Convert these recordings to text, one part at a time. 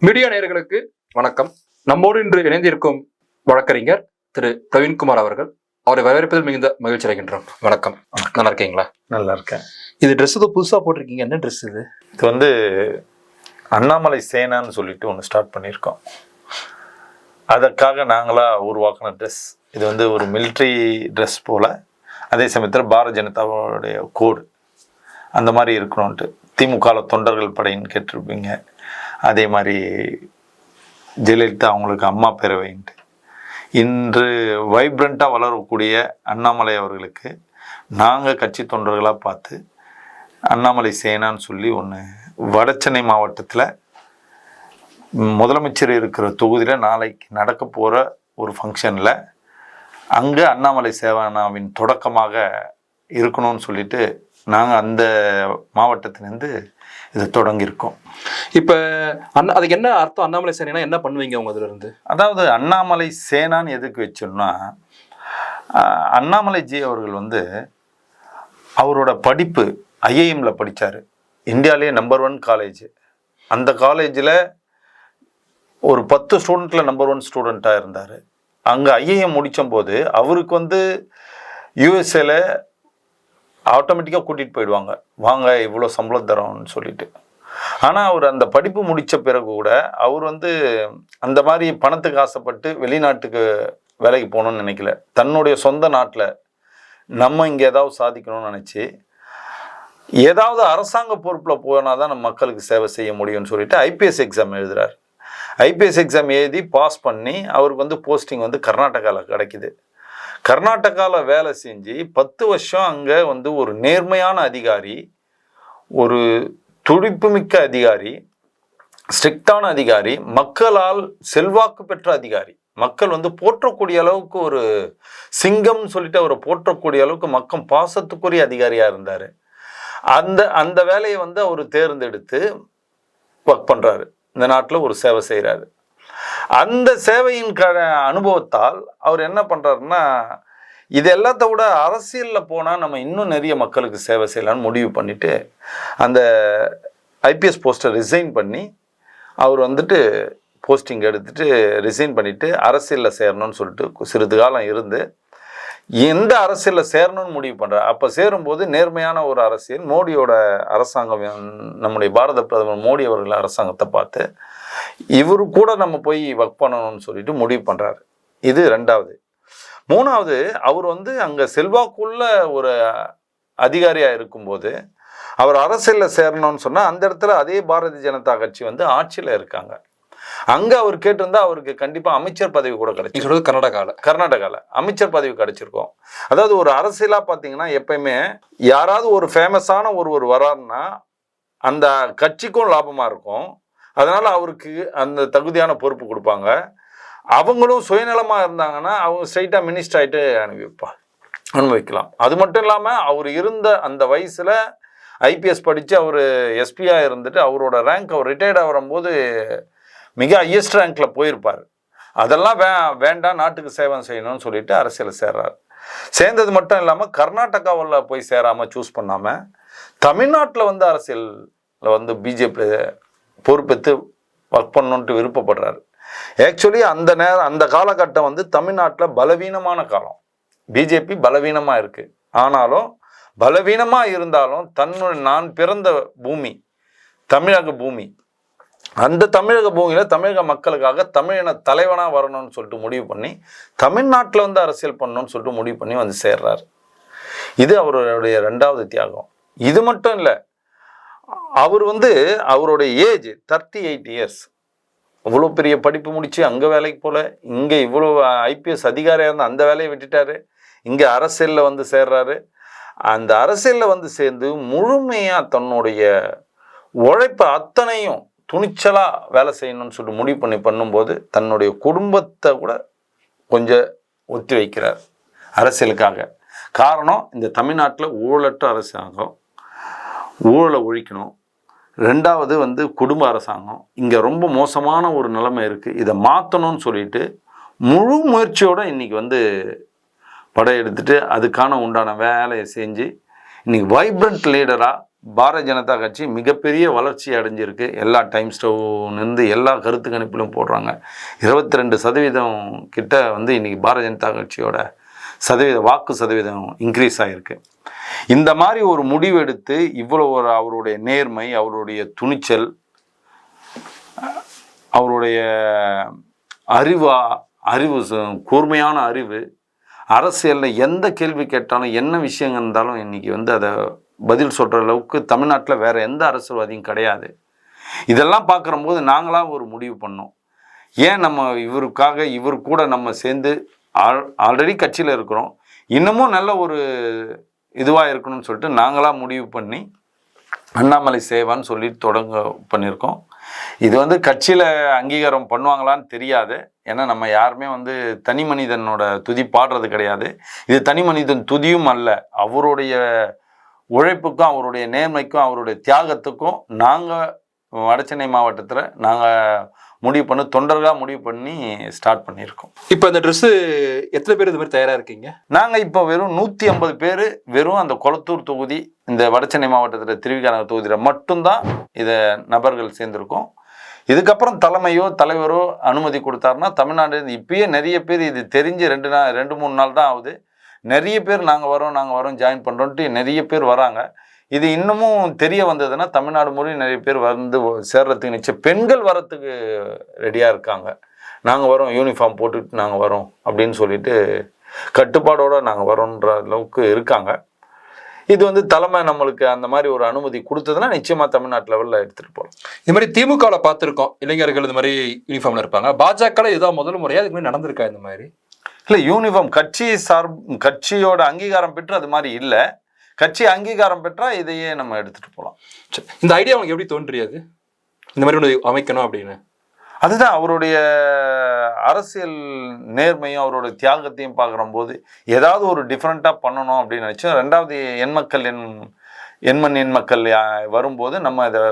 Media நேயர்களுக்கு வணக்கம். நம்மோடு இன்று இணைந்திருக்கும் வழக்கறிஞர் திரு. பிரவீன்குமார் அவர்கள். அவரை வரவேற்பதில் மிகுந்த மகிழ்ச்சி அடைகின்றோம். வணக்கம். நல்லா இருக்கீங்களா? நல்லா இருக்கேன். இது ட்ரெஸ் ஏதோ புதுசா போட்டிருக்கீங்க. என்ன ட்ரெஸ் இது? இது வந்து அண்ணாமலை சேனான்னு சொல்லிட்டு ஒன்று ஸ்டார்ட் பண்ணியிருக்கோம். அதற்காக நாங்களாக உருவாக்கின ட்ரெஸ் இது வந்து ஒரு military ட்ரெஸ் போல். அதே சமயத்தில் பாரதிய ஜனதாவுடைய கோடு. அந்த மாதிரி இருக்கணும்ன்ட்டு. திமுகல தொண்டர்கள் படைன்னு கேட்டிருப்பீங்க. அதே மாதிரி ஜெயலலிதா அவங்களுக்கு அம்மா பேரவைன்ட்டு இன்று வைப்ரண்ட்டாக வளரக்கூடிய அண்ணாமலை அவர்களுக்கு நாங்கள் கட்சி தொண்டர்களாக பார்த்து அண்ணாமலை சேனான்னு சொல்லி ஒன்று வடச்சென்னை மாவட்டத்தில் முதலமைச்சர் இருக்கிற தொகுதியில் நாளைக்கு நடக்க போகிற ஒரு ஃபங்க்ஷனில் அங்கே அண்ணாமலை சேவானாவின் தொடக்கமாக இருக்கணும்னு சொல்லிட்டு நாங்கள் அந்த மாவட்டத்திலேருந்து இது தொடங்கியிருக்கோம். இப்போ அண்ணா அதுக்கு என்ன அர்த்தம்? அண்ணாமலை சேனா என்ன பண்ணுவீங்க உங்க இருந்து அதாவது அண்ணாமலை சேனான்னு எதுக்கு வச்சோம்னா அண்ணாமலை ஜி அவர்கள் வந்து அவரோட படிப்பு ஐஏஎம்ல படித்தார் இந்தியாவிலேயே நம்பர் ஒன் காலேஜ் அந்த காலேஜில் ஒரு பத்து ஸ்டூடெண்ட்டில் நம்பர் ஒன் ஸ்டூடெண்ட்டாக இருந்தார். அங்கே ஐஏஎம் முடித்தபோது அவருக்கு வந்து யூஎஸ்ஏல ஆட்டோமேட்டிக்காக கூட்டிகிட்டு போயிடுவாங்க. வாங்க இவ்வளோ சம்பளம் தரோம்னு சொல்லிட்டு. ஆனால் அவர் அந்த படிப்பு முடித்த பிறகு கூட அவர் வந்து அந்த மாதிரி பணத்துக்கு ஆசைப்பட்டு வெளிநாட்டுக்கு வேலைக்கு போகணும்னு நினைக்கல. தன்னுடைய சொந்த நாட்டில் நம்ம இங்கே ஏதாவது சாதிக்கணும்னு நினச்சி ஏதாவது அரசாங்க பொறுப்பில் போனால் தான் நம்ம மக்களுக்கு சேவை செய்ய முடியும்னு சொல்லிட்டு ஐபிஎஸ் எக்ஸாம் எழுதுகிறார் ஐபிஎஸ் எக்ஸாம் எழுதி பாஸ் பண்ணி அவருக்கு வந்து போஸ்டிங் வந்து கர்நாடகாவில் கிடைக்குது. கர்நாடகாவில் வேலை செஞ்சு பத்து வருஷம் அங்கே வந்து ஒரு நேர்மையான அதிகாரி ஒரு துடிப்புமிக்க அதிகாரி ஸ்ட்ரிக்டான அதிகாரி மக்களால் செல்வாக்கு பெற்ற அதிகாரி. மக்கள் வந்து போற்றக்கூடிய அளவுக்கு ஒரு சிங்கம் சொல்லிட்டு அவரை போற்றக்கூடிய அளவுக்கு மக்கள் பாசத்துக்குரிய அதிகாரியாக இருந்தார். அந்த அந்த வேலையை வந்து அவர் தேர்ந்தெடுத்து ஒர்க் பண்ணுறாரு இந்த நாட்டில் ஒரு சேவை செய்கிறாரு அந்த சேவையின் க அனுபவத்தால் அவர் என்ன பண்ணுறாருன்னா இது எல்லாத்த விட அரசியலில் போனால் நம்ம இன்னும் நிறைய மக்களுக்கு சேவை செய்யலாம்னு முடிவு பண்ணிவிட்டு அந்த ஐபிஎஸ் போஸ்ட்டை ரிசைன் பண்ணி அவர் வந்துட்டு போஸ்டிங் எடுத்துட்டு ரிசைன் பண்ணிவிட்டு அரசியலில் சேரணும்னு சொல்லிட்டு சிறிது காலம் இருந்து எந்த அரசியலில் சேரணும்னு முடிவு பண்ணுறார் அப்போ சேரும்போது நேர்மையான ஒரு அரசியல் மோடியோட அரசாங்கம் நம்முடைய பாரத பிரதமர் மோடி அவர்கள் அரசாங்கத்தை பார்த்து இவரு கூட நம்ம போய் ஒர்க் பண்ணணும்னு சொல்லிட்டு முடிவு பண்ணுறாரு இது ரெண்டாவது. மூணாவது அவர் வந்து அங்கே செல்வாக்குள்ள ஒரு அதிகாரியாக இருக்கும்போது அவர் அரசியலில் சேரணும்னு சொன்னால் அந்த இடத்துல அதே பாரதிய ஜனதா கட்சி வந்து ஆட்சியில் இருக்காங்க. அங்கே அவர் கேட்டிருந்தா அவருக்கு கண்டிப்பாக அமைச்சர் பதவி கூட கிடைச்சி சொல்றது கர்நாடகால. கர்நாடகாவில் அமைச்சர் பதவி கிடைச்சிருக்கும். அதாவது ஒரு அரசியலாக பார்த்தீங்கன்னா எப்பயுமே யாராவது ஒரு ஃபேமஸான ஒருவர் வராருன்னா அந்த கட்சிக்கும் லாபமாக இருக்கும். அதனால் அவருக்கு அந்த தகுதியான பொறுப்பு கொடுப்பாங்க. அவங்களும் சுயநலமாக இருந்தாங்கன்னா அவங்க ஸ்ட்ரைட்டாக மினிஸ்டர் ஆகிட்டு அனுப்பி வைப்பா அனுபவிக்கலாம். அது மட்டும் இல்லாமல் அவர் இருந்த அந்த வயசில் ஐபிஎஸ் படித்து அவர் எஸ்பியாக இருந்துட்டு அவரோட ரேங்க் அவர் ரிட்டையர்ட் ஆகும்போது மிக ஹையஸ்ட் ரேங்க்கில் போயிருப்பார். அதெல்லாம் வே வேண்டாம் நாட்டுக்கு சேவை செய்யணும்னு சொல்லிட்டு அரசியலில் சேர்றார். சேர்ந்தது மட்டும் இல்லாமல் கர்நாடகாவில் போய் சேராமல் சூஸ் பண்ணாமல் தமிழ்நாட்டில் வந்து அரசியலில் வந்து பிஜேபி பொறுப்பேற்று ஒர்க் பண்ணணுன்ட்டு விருப்பப்படுறாரு. ஆக்சுவலி அந்த நேரம் அந்த காலகட்டம் வந்து தமிழ்நாட்டில் பலவீனமான காலம். பிஜேபி பலவீனமாக இருக்குது ஆனாலும் பலவீனமாக இருந்தாலும் தன்னுடைய நான் பிறந்த பூமி தமிழக பூமி அந்த தமிழக பூமியில் தமிழக மக்களுக்காக தமிழின தலைவனாக வரணும்னு சொல்லிட்டு முடிவு பண்ணி தமிழ்நாட்டில் வந்து அரசியல் பண்ணணும்னு சொல்லிட்டு முடிவு பண்ணி வந்து சேர்றாரு. இது அவருடைய ரெண்டாவது தியாகம். இது மட்டும் இல்லை அவர் வந்து அவருடைய ஏஜ் தேர்ட்டி எயிட் இயர்ஸ் இவ்வளோ பெரிய படிப்பு முடித்து அங்கே வேலைக்கு போகல இங்கே இவ்வளோ ஐபிஎஸ் அதிகாரியாக இருந்தால் அந்த வேலையை விட்டுட்டாரு. இங்கே அரசியலில் வந்து சேர்றாரு. அந்த அரசியலில் வந்து சேர்ந்து முழுமையாக தன்னுடைய உழைப்பை அத்தனையும் துணிச்சலாக வேலை செய்யணும்னு சொல்லிட்டு முடிவு பண்ணி பண்ணும்போது தன்னுடைய குடும்பத்தை கூட கொஞ்சம் ஒத்தி வைக்கிறார் அரசியலுக்காக. காரணம் இந்த தமிழ்நாட்டில் ஊழலற்ற அரசாங்கம் ஊழலை ஒழிக்கணும். ரெண்டாவது வந்து குடும்ப அரசாங்கம். இங்கே ரொம்ப மோசமான ஒரு நிலைமை இருக்குது இதை மாற்றணும்னு சொல்லிட்டு முழு முயற்சியோடு இன்றைக்கி வந்து படையெடுத்துட்டு அதுக்கான உண்டான வேலையை செஞ்சு இன்றைக்கி வைப்ரண்ட் லீடராக பாரதிய ஜனதா கட்சி மிகப்பெரிய வளர்ச்சி அடைஞ்சிருக்கு. எல்லா டைம் ஸ்டவ்லேருந்து எல்லா கருத்து கணிப்பிலும் போடுறாங்க. இருபத்தி ரெண்டு சதவீதம் கிட்ட வந்து இன்னைக்கு பாரதிய ஜனதா கட்சியோட சதவீத வாக்கு சதவீதம் இன்க்ரீஸ் ஆகிருக்கு இந்த மாதிரி ஒரு முடிவெடுத்து இவ்வளோ ஒரு அவருடைய நேர்மை அவருடைய துணிச்சல் அவருடைய அறிவா அறிவு ச- கூர்மையான அறிவு அரசியலில் எந்த கேள்வி கேட்டாலும் என்ன விஷயங்கள் இருந்தாலும் இன்றைக்கி வந்து அதை பதில் சொல்கிற அளவுக்கு தமிழ்நாட்டில் வேறு எந்த அரசியல்வாதியும் கிடையாது. இதெல்லாம் பார்க்குறம்போது நாங்களாக ஒரு முடிவு பண்ணோம். ஏன் நம்ம இவருக்காக இவர் கூட நம்ம சேர்ந்து ஆல் ஆல்ரெடி கட்சியில் இருக்கிறோம். இன்னமும் நல்ல ஒரு இதுவாக இருக்கணும்னு சொல்லிட்டு நாங்களாக முடிவு பண்ணி அண்ணாமலை சேவான்னு சொல்லி தொடங்க பண்ணியிருக்கோம். இது வந்து கட்சியில் அங்கீகாரம் பண்ணுவாங்களான்னு தெரியாது. ஏன்னா நம்ம யாருமே வந்து தனி மனிதனோட துதி பாடுறது கிடையாது. இது தனி மனிதன் துதியும் அல்ல. அவருடைய உழைப்புக்கும் அவருடைய நேர்மைக்கும் அவருடைய தியாகத்துக்கும் நாங்கள் வடசென்னை மாவட்டத்தில் நாங்கள் முடிவு பண்ணி தொண்டர்களாக முடிவு பண்ணி ஸ்டார்ட் பண்ணியிருக்கோம். இப்போ இந்த Dress எத்தனை பேர் இது மாதிரி தயாரா இருக்கீங்க? நாங்கள் இப்போ வெறும் நூற்றி ஐம்பது பேர் வெறும் அந்த கொளத்தூர் தொகுதி இந்த வடசென்னை மாவட்டத்தில் திருவிக்காநகர் தொகுதியில் மட்டும்தான் இதை நபர்கள் சேர்ந்துருக்கோம். இதுக்கப்புறம் தலைமையோ தலைவரோ அனுமதி கொடுத்தாருன்னா தமிழ்நாடு இப்பயே நிறைய பேர் இது தெரிஞ்சு ரெண்டு நாள் ரெண்டு மூணு நாள் தான் ஆகுது. நிறைய பேர் நாங்கள் வரோம் நாங்கள் வரோம் ஜாயின் பண்ணுறோன்ட்டு நிறைய பேர் வராங்க. இது இன்னமும் தெரிய வந்ததுன்னா தமிழ்நாடு முறையும் நிறைய பேர் வந்து சேர்றதுக்கு நிச்சயம் பெண்கள் வரத்துக்கு ரெடியாக இருக்காங்க. நாங்கள் வரோம் யூனிஃபார்ம் போட்டுட்டு நாங்கள் வரோம் அப்படின்னு சொல்லிட்டு கட்டுப்பாடோடு நாங்கள் வரோன்ற அளவுக்கு இருக்காங்க. இது வந்து தலைமை நம்மளுக்கு அந்த மாதிரி ஒரு அனுமதி கொடுத்ததுன்னா நிச்சயமாக தமிழ்நாட்டு லெவலில் எடுத்துகிட்டு போகலாம் இது மாதிரி திமுகவில் பார்த்துருக்கோம் இளைஞர்கள் இந்த மாதிரி யூனிஃபார்ம்ல இருப்பாங்க. பாஜக இதுதான் முதல் முறையாக இதுக்கு மாதிரி நடந்திருக்கா இந்த மாதிரி? இல்லை யூனிஃபார்ம் கட்சி சார் கட்சியோட அங்கீகாரம் பெற்று அது மாதிரி இல்லை. கட்சி அங்கீகாரம் பெற்றால் இதையே நம்ம எடுத்துகிட்டு போகலாம் சரி. இந்த ஐடியா உங்களுக்கு எப்படி தோன்றியது? இந்த மாதிரி ஒன்று அமைக்கணும் அப்படின்னு. அதுதான் அவருடைய அரசியல் நேர்மையும் அவருடைய தியாகத்தையும் பார்க்குறம்போது ஏதாவது ஒரு டிஃப்ரெண்ட்டாக பண்ணணும் அப்படின்னு நினச்சோம் ரெண்டாவது எண் மக்கள் எண் எண்மண் எண் மக்கள் வரும்போது நம்ம இதை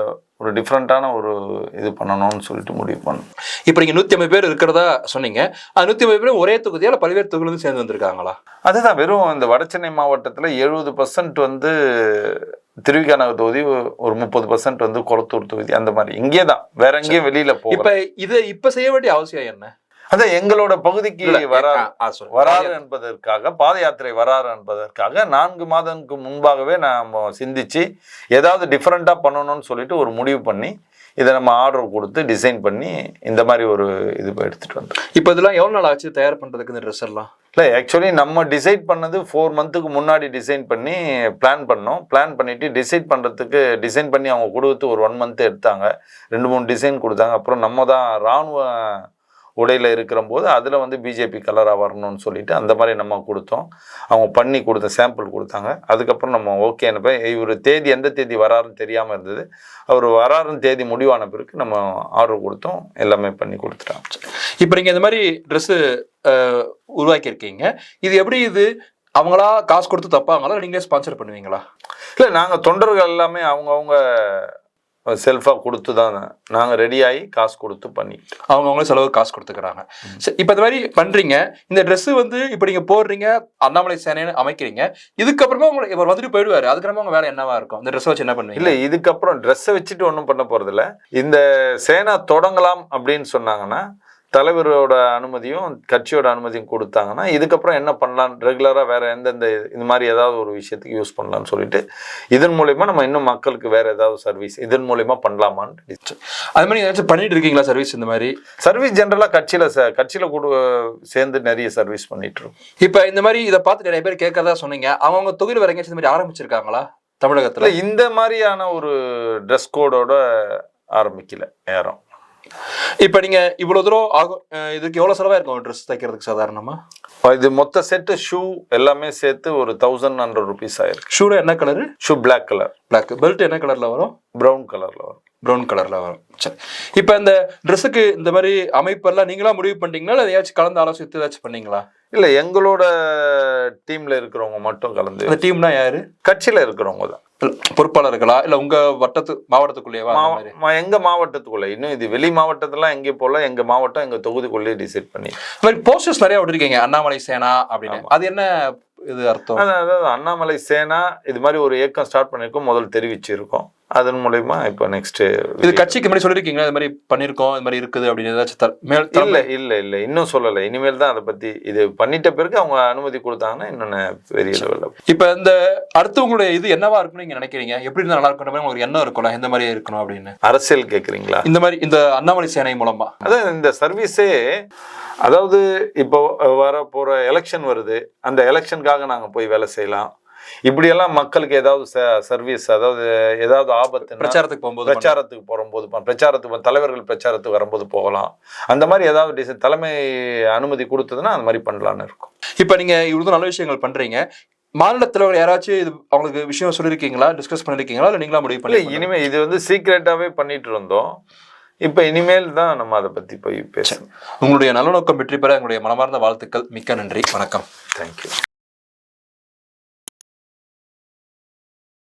ஒரு டிஃப்ரெண்ட்டான ஒரு இது பண்ணணும்னு சொல்லிட்டு முடிவு பண்ணோம் இப்போ நீங்க நூத்தி ஐம்பது பேர் இருக்கிறதா சொன்னீங்க. அது நூத்தி ஐம்பது பேர் ஒரே தொகுதியா இல்ல பல்வேறு தொகுதியிலிருந்து சேர்ந்து வந்திருக்காங்களா? அதுதான் வெறும் இந்த வடசென்னை மாவட்டத்தில் எழுபது பர்சன்ட் வந்து திருவிக்காநகர் தொகுதி ஒரு முப்பது பர்சன்ட் வந்து கொளத்தூர் தொகுதி அந்த மாதிரி. இங்கே தான் வேற எங்கேயும் வெளியில போகல. இப்ப இதை இப்ப செய்ய வேண்டிய அவசியம் என்ன? அதான் எங்களோட பகுதிக்கு சொல்லுங்க. வராரு. என்பதற்காக பாத யாத்திரை வராரு என்பதற்காக நான்கு மாதங்களுக்கு முன்பாகவே நாம சிந்திச்சு ஏதாவது டிஃப்ரெண்ட்டாக பண்ணணும்னு சொல்லிட்டு ஒரு முடிவு பண்ணி இதை நம்ம ஆர்டர் கொடுத்து டிசைன் பண்ணி இந்த மாதிரி ஒரு இது எடுத்துட்டு வந்தோம். இப்ப இதெல்லாம் எவ்வளவு நாள் ஆச்சு தயார் பண்றதுக்கு இந்த ட்ரெஸ் எல்லாம்? இல்லை ஆக்சுவலி நம்ம டிசைட் பண்ணது ஃபோர் மந்த்துக்கு முன்னாடி டிசைன் பண்ணி பிளான் பண்ணோம். பிளான் பண்ணிட்டு டிசைட் பண்ணுறதுக்கு டிசைன் பண்ணி அவங்க கொடுத்து ஒரு ஒன் மந்த் எடுத்தாங்க. ரெண்டு மூணு டிசைன் கொடுத்தாங்க. அப்புறம் நம்ம தான் இராணுவ உடையில் இருக்கிற போது அதில் வந்து பிஜேபி கலராக வரணும்னு சொல்லிட்டு அந்த மாதிரி நம்ம கொடுத்தோம். அவங்க பண்ணி கொடுத்த சாம்பிள் கொடுத்தாங்க. அதுக்கப்புறம் நம்ம ஓகேன்னு இவர் தேதி எந்த தேதி வராருன்னு தெரியாமல் இருந்தது. அவர் வராருன்னு தேதி முடிவான பிறகு நம்ம ஆர்டர் கொடுத்தோம். எல்லாமே பண்ணி கொடுத்துட்டாங்க இப்ப நீங்க இந்த மாதிரி Dress உருவாக்கி இருக்கீங்க இது எப்படி இது? அவங்களா காசு கொடுத்து தப்பாங்களா? நீங்களே ஸ்பான்சர் பண்ணுவீங்களா? இல்லை நாங்கள் தொண்டர்கள் எல்லாமே அவங்கவுங்க செல்ஃபாக கொடுத்து தான் நாங்கள் ரெடியாகி காசு கொடுத்து பண்ணி அவங்க அவங்களே செலவு காசு கொடுத்துக்கிறாங்க. இப்போ இந்த மாதிரி பண்றீங்க. இந்த Dress வந்து இப்போ நீங்க போடுறீங்க அண்ணாமலை சேனைன்னு அமைக்கிறீங்க. இதுக்கப்புறமா உங்களுக்கு இவர் வந்துட்டு போயிடுவாரு. அதுக்கப்புறமா உங்க வேலை என்னவா இருக்கும்? இந்த ட்ரெஸ் வச்சு என்ன பண்ணுவீங்க? இல்லை இதுக்கப்புறம் ட்ரெஸ்ஸை வச்சுட்டு ஒன்றும் பண்ண போகிறதில்ல இந்த சேனா தொடங்கலாம் அப்படின்னு சொன்னாங்கன்னா தலைவரோட அனுமதியும் கட்சியோட அனுமதியும் கொடுத்தாங்கன்னா இதுக்கப்புறம் என்ன பண்ணலாம்? ரெகுலராக வேற எந்தெந்த இந்த மாதிரி ஏதாவது ஒரு விஷயத்துக்கு யூஸ் பண்ணலாம்னு சொல்லிட்டு இதன் மூலயமா நம்ம இன்னும் மக்களுக்கு வேற ஏதாவது சர்வீஸ் இதன் மூலயமா பண்ணலாமான்னு அது மாதிரி ஏதாச்சும் பண்ணிட்டு இருக்கீங்களா சர்வீஸ் இந்த மாதிரி? சர்வீஸ் ஜென்ரலாக கட்சியில் ச கட்சியில் கூட சேர்ந்து நிறைய சர்வீஸ் பண்ணிட்டு இருக்கோம். இப்போ இந்த மாதிரி இதை பார்த்து நிறைய பேர் கேட்கறதா சொன்னீங்க. அவங்க தொகுதியில் வேற எங்கேயாச்சும் இந்த மாதிரி ஆரம்பிச்சிருக்காங்களா தமிழகத்துல? இந்த மாதிரியான ஒரு ட்ரெஸ் கோடோட ஆரம்பிக்கல யாரும் இப்போ நீங்க இவ்வளவு தூரம் ஆகும் இதுக்கு எவ்வளவு செலவா இருக்கும் ட்ரெஸ் தைக்கிறதுக்கு சாதாரணமா? இது மொத்த செட்டு ஷூ எல்லாமே சேர்த்து ஒரு தௌசண்ட் ஹண்ட்ரட் ருபீஸ் ஆயிருக்கு. ஷூல என்ன colour shoe black colour black belt என்ன கலர்ல வரும்? ப்ரௌன் கலர்ல வரும். ப்ரௌன் கலர்ல வரும். சரி. இப்போ இந்த ட்ரெஸ்ஸுக்கு இந்த மாதிரி அமைப்பெல்லாம் நீங்களா முடிவு பண்ணிட்டீங்களா? இல்லை எதையாச்சும் கலந்து ஆலோசித்து ஏதாச்சும் பண்ணீங்களா? இல்ல எங்களோட டீம்ல இருக்கிறவங்க மட்டும் கலந்து. இந்த டீம்னா யாரு? கட்சியில இருக்கிறவங்க தான். பொறுப்பாளர்களா? இல்ல உங்க வட்டத்து மாவட்டத்துக்குள்ளேவா அந்த மாதிரி? மாவ- மா- எங்க மாவட்டத்துக்குள்ள. இன்னும் இது வெளி மாவட்டத்துலாம் எங்கேயும் போல எங்க மாவட்டம் எங்க தொகுதிக்குள்ளேயே டிசைட் பண்ணி. இந்த மாதிரி போஸ்டர்ஸ் நிறைய விட்டுருக்கீங்க. அண்ணாமலை சேனா அப்படின்னு. அது என்ன இது அர்த்தம்? அதாவது அண்ணாமலை சேனா இது மாதிரி ஒரு இயக்கம் ஸ்டார்ட் பண்ணியிருக்கோம். முதல் தெரிவிச்சிருக்கோம். அதன் மூலயமா இப்போ நெக்ஸ்ட் இது கட்சிக்கு முன்னாடி சொல்லிருக்கீங்களா? இது மாதிரி பண்ணிருக்கோம் இது மாதிரி இருக்குது அப்படின்னு ஏதாச்சும் மேல் இல்ல இல்ல இல்ல. இன்னும் சொல்லலை. இனிமேல் தான் அதை பத்தி இது பண்ணிட்ட பிறகு அவங்க அனுமதி கொடுத்தாங்கன்னா இன்னொன்னு பெரிய லெவலில் இப்ப இந்த அடுத்து உங்களுடைய இது என்னவா இருக்கும்னு நீங்க நினைக்கிறீங்க? எப்படி இருந்தா நல்லா இருக்கும் உங்களுக்கு எண்ணம் இருக்கும்ல? எந்த மாதிரி இருக்கணும் அப்படின்னு. அரசியல் கேக்குறீங்களா? இந்த மாதிரி இந்த அண்ணாமலை சேனை மூலமா. அதான் இந்த சர்வீஸே அதாவது இப்போ வர போற எலெக்ஷன் வருது. அந்த எலெக்ஷனுக்காக நாங்க போய் வேலை செய்யலாம். இப்படியெல்லாம் மக்களுக்கு ஏதாவது சர்வீஸ் அதாவது ஏதாவது ஆபத்து பிரச்சாரத்துக்கு போகும்போது பிரச்சாரத்துக்கு போகும்போது பிரச்சாரத்துக்கு தலைவர்கள் பிரச்சாரத்துக்கு வரும்போது போகலாம். அந்த மாதிரி ஏதாவது தலைமை அனுமதி கொடுத்ததுன்னா அந்த மாதிரி பண்ணலான்னு இருக்கும். இப்ப நீங்க இவ்வளவு நல்ல விஷயங்கள் பண்றீங்க. மாநில தலைவர் யாராச்சும் இது அவங்களுக்கு விஷயம் சொல்லிருக்கீங்களா டிஸ்கஸ் பண்ணிருக்கீங்களா இல்ல நீங்களா முடிவு இல்லை பண்ணி இனிமே இது வந்து சீக்ரெட்டாவே பண்ணிட்டு இருந்தோம். இப்போ இனிமேல் தான் நம்ம அதை பத்தி போய் பேசணும். உங்களுடைய நல்ல நோக்கம் வெற்றி பெற எங்களுடைய மனமார்ந்த வாழ்த்துக்கள். மிக்க நன்றி. வணக்கம். தேங்க்யூ